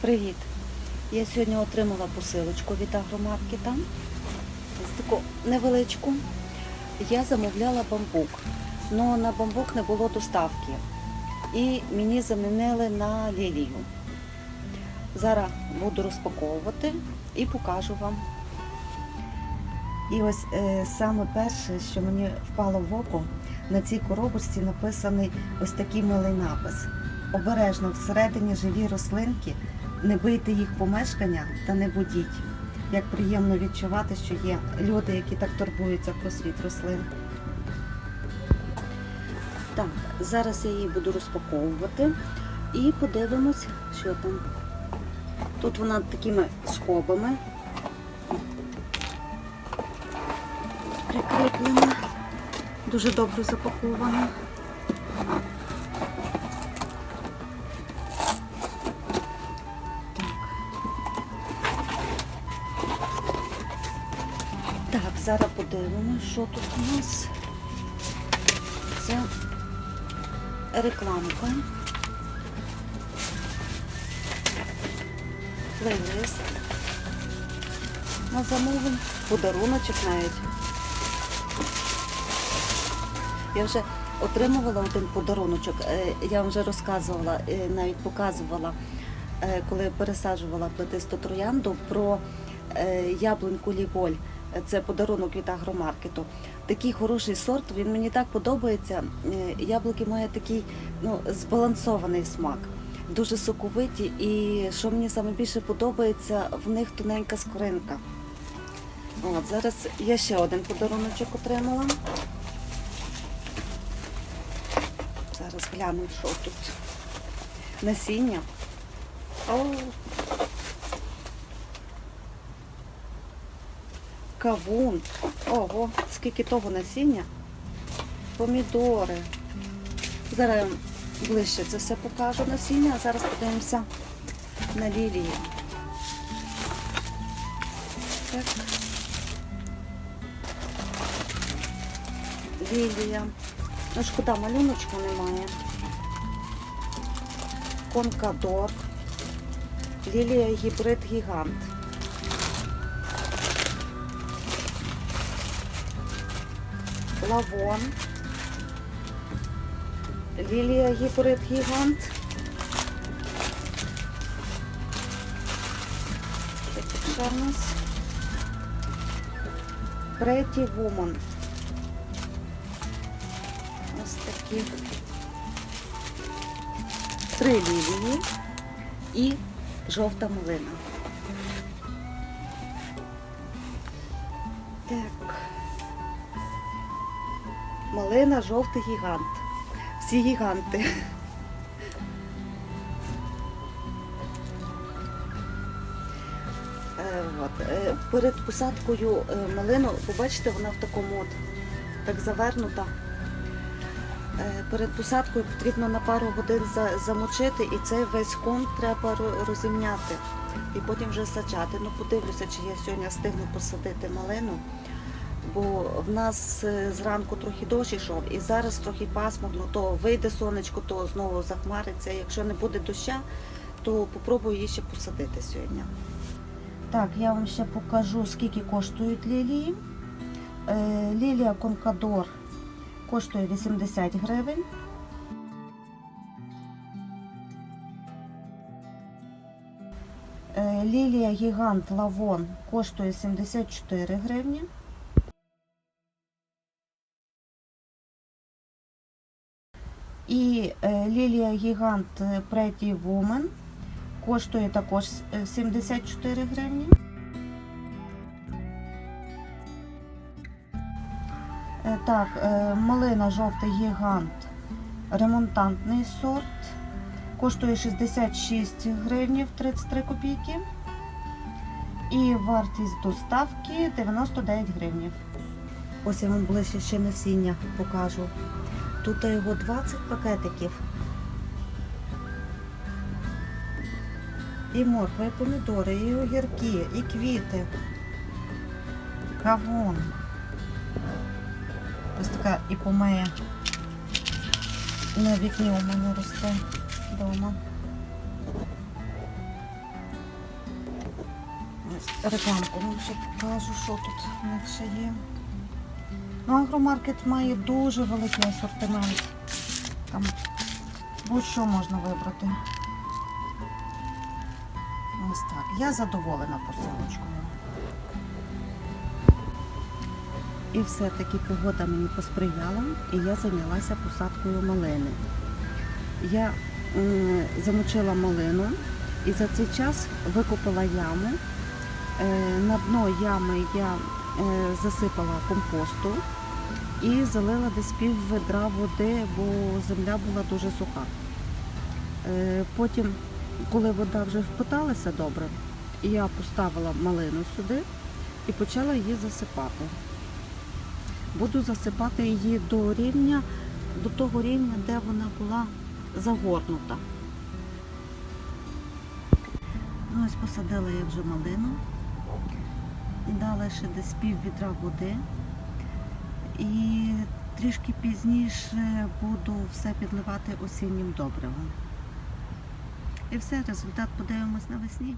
Привіт! Я сьогодні отримала посилочку від агромаркета. Ось таку невеличку. Я замовляла бамбук, але на бамбук не було доставки. І мені замінили на лілію. Зараз буду розпаковувати і покажу вам. І ось е, саме перше, що мені впало в око, на цій коробочці написаний ось такий милий напис. Обережно всередині живі рослинки, не бийте їх помешкання та не будіть. Як приємно відчувати, що є люди, які так турбуються про світ рослин. Так, зараз я її буду розпаковувати і подивимось, що там. Тут вона такими скобами прикріплена, дуже добре запакована. Зараз подивимось, що тут у нас. Це рекламка. Плейлист. На замовлень. Подаруночок навіть. Я вже отримувала один подаруночок. Е, Я вже розказувала, е, навіть показувала, е, коли пересаджувала плетисту троянду про яблуньку Ліволь. Це подарунок від агромаркету. Такий хороший сорт, він мені так подобається. Е, Яблуки мають такий ну, збалансований смак, дуже соковиті. І що мені саме більше подобається, в них тоненька скоринка. От, зараз я ще один подаруночок отримала. Зараз гляну, що тут. Насіння. О, кавун. Ого, скільки того насіння. Помідори. Зараз я ближче це все покажу насіння, а зараз подивимося на лілії. Так. Лілія. Ну, шкода, малюночка немає. Конкадор. Лілія гібрид гігант. Лавон. Лілія гібрид гігант. Що тут ще в нас? Woman. Ось такі три лілії і жовта малина. Малина, жовтий гігант. Всі гіганти. Е, От. е, Перед посадкою е, малину, побачите, вона в такому от так завернута. Перед посадкою потрібно на пару годин замочити і цей весь кон треба розімняти і потім вже саджати. Ну подивлюся, чи я сьогодні встигну посадити малину, бо в нас е, зранку трохи дощ йшов і зараз трохи пасмурно, то вийде сонечко, то знову захмариться. Якщо не буде доща, то попробую її ще посадити сьогодні. Так, я вам ще покажу, скільки коштують лілії. Е, Лілія Конкадор коштує 80 гривень. Е, Лілія Гігант Лавон коштує 74 гривні. І е, Лілія Гігант Pretty Woman коштує також е, 74 гривні. Е, Так, е, малина жовтий гігант, ремонтантний сорт. Коштує 66 гривнів 33 копійки. І вартість доставки 99 гривнів. Ось я вам ближче ще насіння покажу. Тут його 20 пакетиків. І морква, і помідори, і огірки, і квіти. Кавун. Ось така і іпомея на вікні у мене росте вдома. рекламку вам ще покажу, що тут ще є. Ну, агромаркет має дуже великий асортимент. Там будь-що можна вибрати. Ось так. Я задоволена посилочкою. І все-таки погода мені посприяла, і я зайнялася посадкою малини. Я замочила малину і за цей час викопала яму. Е, на дно ями я засипала компосту і залила десь пів ведра води, бо земля була дуже суха. Е, потім, коли вода вже впиталася добре, я поставила малину сюди і почала її засипати. Буду засипати її до рівня, до того рівня, де вона була загорнута. Ну, ось посадила я вже малину. Дала ще десь пів відра води. І трішки пізніше буду все підливати осіннім добривом. І все, результат подивимось навесні.